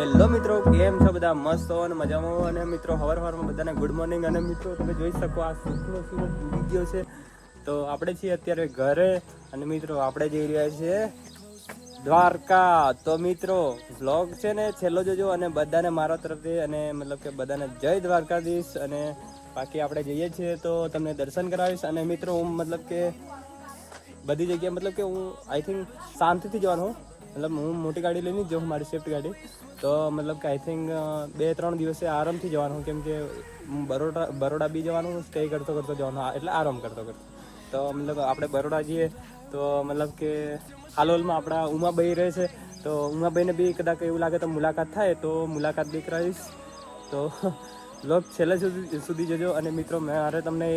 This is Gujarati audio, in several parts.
હેલો મિત્રો, કેમ છો બધા? મસ્ત અને મજામાં અને મિત્રો, હવાર હવારમાં બધાને ગુડ મોર્નિંગ અને મિત્રો, તમે જોઈ શકો આ સુખનો સુરત ડૂબી ગયો છે. તો આપણે છીએ અત્યારે ઘરે અને મિત્રો, આપણે જઈ રહ્યા છીએ દ્વારકા. તો મિત્રો વ્લોગ છે ને છેલ્લો જોજો અને બધાને મારા તરફથી અને મતલબ કે બધાને જય દ્વારકાધીશ. અને બાકી આપણે જઈએ છીએ તો તમને દર્શન કરાવીશ. અને મિત્રો, હું મતલબ કે બધી જગ્યાએ મતલબ કે હું આઈ થિંક શાંતિથી જવાનું. મતલબ હું મોટી ગાડી લઈને જ જાઉં મારી સ્વિફ્ટ ગાડી. તો મતલબ કે આઈ થિંક બે ત્રણ દિવસે આરામથી જવાનું. કેમ કે બરોડા બરોડા બી જવાનું સ્ટે કરતો કરતો જવાનું. એટલે આરામ કરતો કરતો. તો મતલબ આપણે બરોડા જઈએ, તો મતલબ કે હાલોલમાં આપણા ઉમાભાઈ રહે છે. તો ઉમાભાઈને બી કદાચ એવું લાગે તો મુલાકાત થાય, તો મુલાકાત બી કરાવીશ. તો લોક છેલ્લે સુધી સુધી જજો. અને મિત્રો, મારે તમને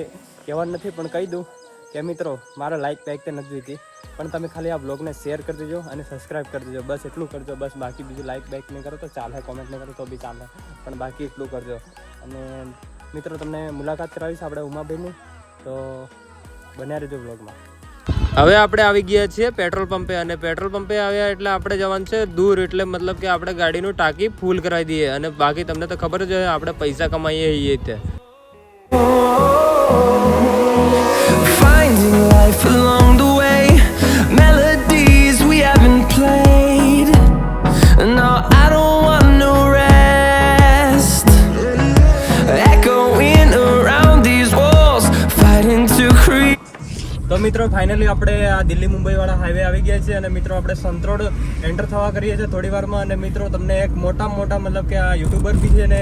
કહેવાનું નથી, પણ કહી દઉં. કે મિત્રો, મારો લાઈક પેક તે નથી જોઈતી, પણ તમે ખાલી આ બ્લોગને શેર કરી દેજો અને સબસ્ક્રાઇબ કરી દેજો. બસ એટલું કરજો, બસ બાકી બીજું લાઈક બેક નહીં કરો તો ચાલે કોમેન્ટ નહીં કરો તો બી ચાલે, પણ બાકી એટલું કરજો. અને મિત્રો, તમને મુલાકાત કરાવીશ આપણે ઉમાભાઈની, તો બન્યા રહેજો બ્લોગમાં હવે આપણે આવી ગયા છીએ પેટ્રોલ પંપે અને પેટ્રોલ પંપે આવ્યા એટલે આપણે જવાનું છે દૂર, એટલે મતલબ કે આપણે ગાડીનું ટાંકી ફૂલ કરાવી દઈએ. અને બાકી તમને તો ખબર જ હોય, આપણે પૈસા કમાઈએ છીએ તે Finding life along the way, melodies we haven't played. No, I don't want no rest. Echoing around these walls, fighting to create. તો મિત્રો ફાઇનલી આપણે આ દિલ્હી મુંબઈ વાળા હાઈવે આવી ગયા છે અને મિત્રો આપણે સંતરોડ એન્ટર થવા કરીએ છીએ થોડી વારમાં અને મિત્રો તમને એક મોટા મોટા મતલબ કે આ યુટ્યુબર બી છે ને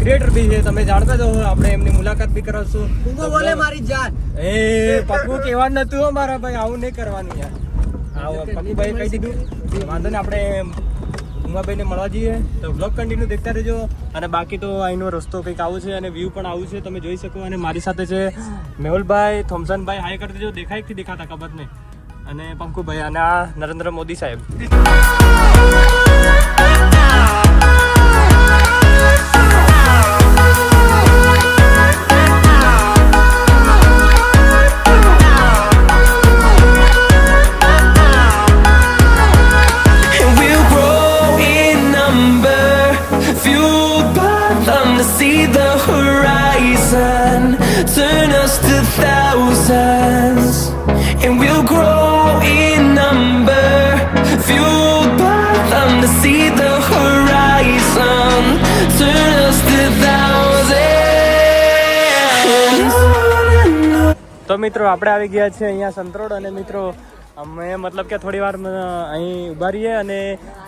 ક્રિએટર બી છે તમે જાણતા જ હો આપણે એમની મુલાકાત બી કરાવશું. બોલે મારી જાન એ પપ્પુ કહેવાનું નતું હો મારા ભાઈ આવું નહીં કરવાનું યાર. આવો પપ્પુ ભાઈ કહી દીધું વાંધો ને આપણે ઉમાભાઈને મળવા જઈએ. તો બ્લોગ કન્ટિન્યુ દેખતા રહેજો. અને બાકી તો અહીંનો રસ્તો કંઈક આવું છે અને વ્યૂ પણ આવું છે તમે જોઈ શકો. અને મારી સાથે છે મેહુલભાઈ થોમસનભાઈ હાય કરી દેજો. દેખાય કે દેખાતા ખબર નહીં. અને પંકુભાઈ અને આ નરેન્દ્ર મોદી સાહેબ. Thousands, and we'll grow in number, fueled by them to see the horizon. Turn us to thousands. તો મિત્રો આપણે આવી ગયા છે અહીંયા સંતરોડ અને મિત્રો અમે મતલબ કે થોડી વાર અહીં ઊભા રહીએ અને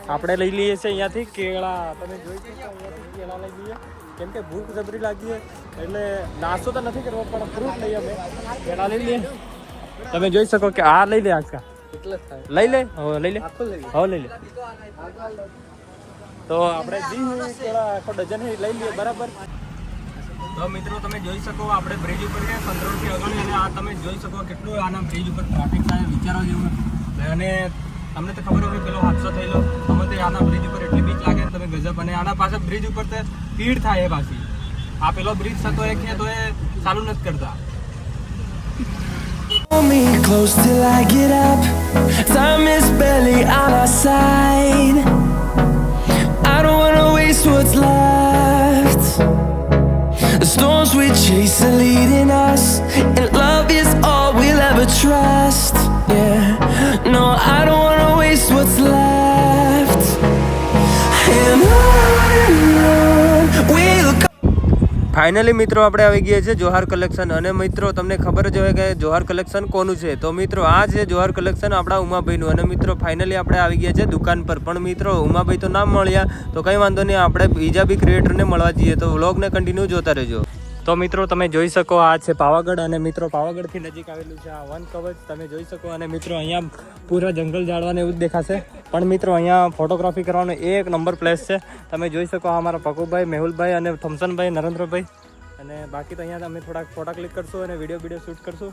આપણે લઈ લઈએ છીએ અહીંયાથી કેળા તમે જોઈ શકો અહીંયાથી કેળા લઈ લઈએ કેમ કે ભૂખ જબરી લાગી છે એટલે નાસ્તો તો નથી કરવો પણ ફ્રૂટ લઈએ અમે. કેળા લઈ લઈએ. તમે જોઈ શકો કે આ લઈ લે આખા. લઈ લે? હવે લઈ લે? હવે લઈ લે. તો આપણે જી કેળા આખો ડઝન લઈ લઈએ બરાબર? તો મિત્રો તમે જોઈ શકો આપણે બ્રિજ ઉપર છે સંતરોડથી અગણી અને આ તમે જોઈ શકો કેટલું આના બ્રિજ ઉપર ટ્રાફિક થાય વિચારો જેવું અને તમને તો ખબર હોય પેલો હાદસો થયેલો અમે તો આના બ્રિજ ઉપર એટલી બીક લાગે તમે ગજબ અને આના પાસે બ્રિજ ઉપર તો ભીડ થાય એ પાછી આ પેલો બ્રિજ થતો એ કે તો એ ચાલુ નથી કરતા close till I get up. Time is barely on our side. I don't wanna waste what's left. The storms we chase are leading us, and love is all we'll ever trust. Yeah, no, I don't finally મિત્રો આપણે આવી ગયા છે જોહાર કલેક્શન અને મિત્રો તમને ખબર જ હોય કે જોહાર કલેક્શન કોનું છે? તો મિત્રો આ છે જોહાર કલેક્શન આપણા ઉમાભાઈનું અને મિત્રો ફાઇનલી આપણે આવી ગયા છે દુકાન પર. પણ મિત્રો ઉમાભાઈ તો ના મળ્યા. તો કંઈ વાંધો નહીં, આપણે બીજા બી ક્રિએટરને મળવા જઈએ. તો વ્લોગને કન્ટિન્યુ જોતા રહેજો. તો મિત્રો તમે જોઈ શકો આ છે પાવાગઢ અને મિત્રો પાવાગઢથી નજીક આવેલું છે આ વન કવચ. તમે જોઈ શકો અને મિત્રો અહીંયા પૂરા જંગલ જાળવાને એવું જ દેખાશે. પણ મિત્રો અહીંયા ફોટોગ્રાફી કરવાનો એક નંબર પ્લેસ છે. તમે જોઈ શકો આ અમારા પકુભાઈ મેહુલભાઈ અને થોમસનભાઈ, નરેન્દ્રભાઈ. અને બાકી તો અહીંયા અમે થોડાક ફોટા ક્લિક કરશું અને વીડિયો વીડિયો શૂટ કરશું.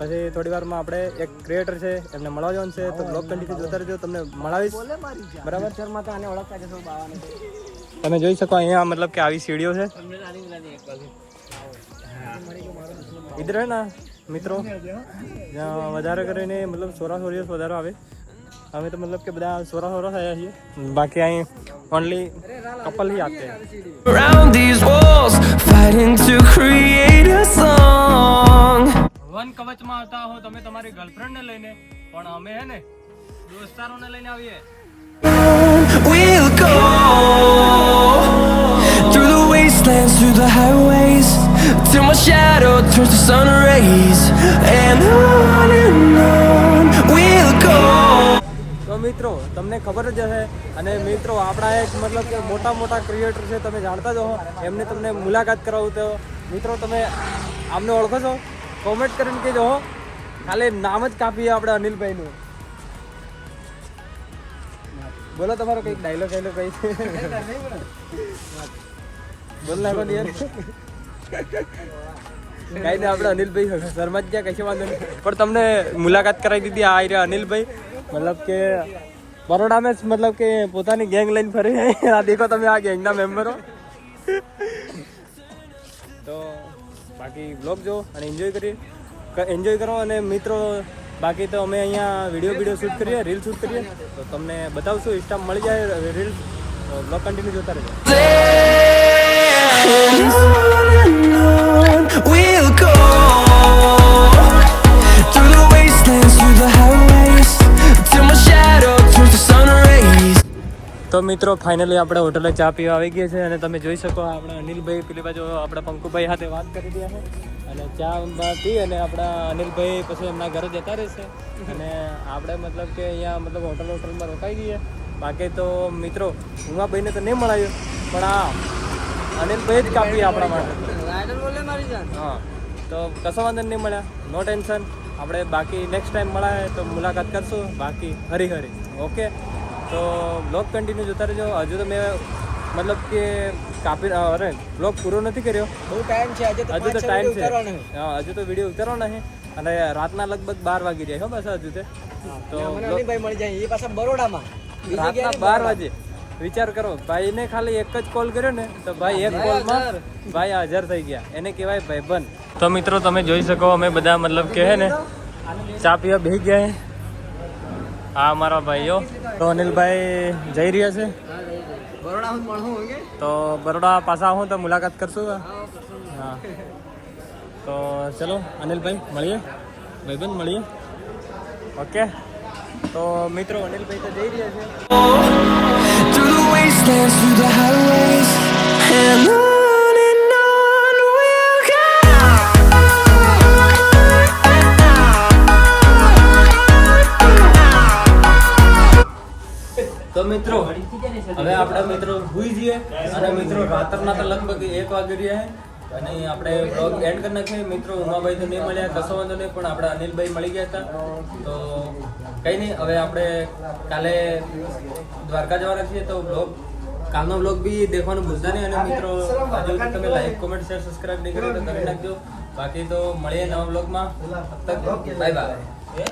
પછી થોડી વારમાં આપણે એક ક્રિએટર છે એમને મળવા જવાનું છે તો બ્લોગ કન્ટિન્યુ જોતા રહેજો તમને મળાવીશ. બરાબર? તમે જોઈ શકો અહીંયા મતલબ કે આવી સીડીઓ છે. ઇધર ના મિત્રો? જ્યાં વધારે કરીને મતલબ સોરા સોરિયસ વધારે આવે. અમે તો મતલબ કે બધા સોરા સોરા થયા છીએ બાકી અહીં ઓનલી કપલ ही आते हैं Around these walls, fighting to create a song. વન કવચમાં હતા હો તમે તમારી ગર્લફ્રેન્ડ ને લઈને પણ અમે હે ને દોસ્તારોને લઈને આવીએ We'll go through the wastelands, through the highways, till my shadow turns to sun rays, and on and on we'll go. મિત્રો, તમને ખબર જ હશે અને મિત્રો, આપણા એક મતલબ કે મોટા મોટા ક્રિએટર છે, તમે જાણતા જ હો, એમને તમને મુલાકાત કરાવું તો. મિત્રો, તમે આમને ઓળખો છો? કોમેન્ટ કરીને કહેજો હો. ખાલી નામ જ કાપીએ આપણે અનિલભાઈનું. બોલો તમારો કંઈક ડાયલોગ ડાયલોગ કઈ. બોલ નાખો ને યાર. કઈ આપણે અનિલભાઈ શર્મા જ ગયા કશી વાંધો નહીં. પણ તમને મુલાકાત કરાવી દીધી આ રહ્યા અનિલભાઈ. મતલબ કે બરોડા મેં મતલબ કે પોતાની ગેંગ લઈને ફરી આ દેખો તમે આ ગેંગના મેમ્બરો. તો બાકી બ્લોગ જો અને એન્જોય કરીએ. એન્જોય કરો અને મિત્રો, બાકી તો અમે અહીંયા વીડિયો વીડિયો શૂટ કરીએ રીલ શૂટ કરીએ. તો તમને બતાવશું ઇન્સ્ટા મળી જાય રીલ બ્લોગ કન્ટિન્યુ જોતા રહેજો. તો મિત્રો ફાઇનલી આપણે હોટલે ચા પીવા આવી ગયા છે અને તમે જોઈ શકો આપણા અનિલભાઈ પેલી બાજુ આપણા પંકુભાઈ સાથે વાત કરી રહ્યા છે. અને ચા પી અને આપણા અનિલભાઈ પછી એમના ઘરે જતા રહેશે. અને આપણે મતલબ કે અહીંયા મતલબ હોટલ હોટલમાં રોકાઈ ગઈએ. બાકી તો મિત્રો ઉમાભાઈને તો નહીં મળાયું પણ આ અનિલભાઈ જ કાપી આપણા માટે. હા તો કશો વાંધો નહીં મળ્યા નો ટેન્શન આપણે બાકી નેક્સ્ટ ટાઈમ મળાય તો મુલાકાત કરશું. બાકી હરી હરી. ઓકે તો બ્લોગ કન્ટિન્યુ જોતા રહેજો. હજુ તો મેં મતલબ કે કાપી અરે બ્લોગ પૂરો નથી કર્યો. બહુ ટાઈમ છે. હજુ તો ટાઈમ છે હા હજુ તો વીડિયો ઉતારો છે. અને રાતના લગભગ બાર વાગી જાય હો બસ હજુ તે. તો ભાઈ મળી જાય. એ પાછા બરોડામાં. રાતના બાર વાગે. વિચાર કરો ભાઈને ખાલી એક જ કોલ કર્યો ને તો ભાઈ એક કોલમાં ભાઈ હાજર થઈ ગયા. એને કહેવાય ભાઈબંધ. તો મિત્રો તમે જોઈ શકો અમે બધા મતલબ કે હે ને ચા પીવા બેસી ગયા હે અમારા ભાઈઓ. તો અનિલભાઈ જઈ રહ્યા છે? તો બરોડા પાછા હું તો મુલાકાત કરશું હા? તો ચલો અનિલભાઈ મળીએ. ભાઈબંધ મળીએ. ઓકે? તો મિત્રો અનિલભાઈ તો જઈ રહ્યા છે. મિત્રો હવે આપણા મિત્રો સુઈ જઈએ. અને મિત્રો રાત્રના તો લગભગ એક વાગી રહ્યા અને આપણે બ્લોગ એન્ડ કરી નાખીએ. મિત્રો ઉમાભાઈ તો નહીં મળ્યા કશો વાંધો નહીં પણ આપણા અનિલભાઈ મળી ગયા હતા. તો કંઈ નહીં હવે આપણે કાલે દ્વારકા જવાના છીએ તો બ્લોગ કાલનો બ્લોગ બી દેખવાનું ભૂલતા નહીં. અને મિત્રો હજુ તમે લાઈક કોમેન્ટ શેર સબસ્ક્રાઇબ નહીં કર્યું તો કરી નાખજો. બાકી તો મળીએ નવા બ્લોગમાં બાય બાય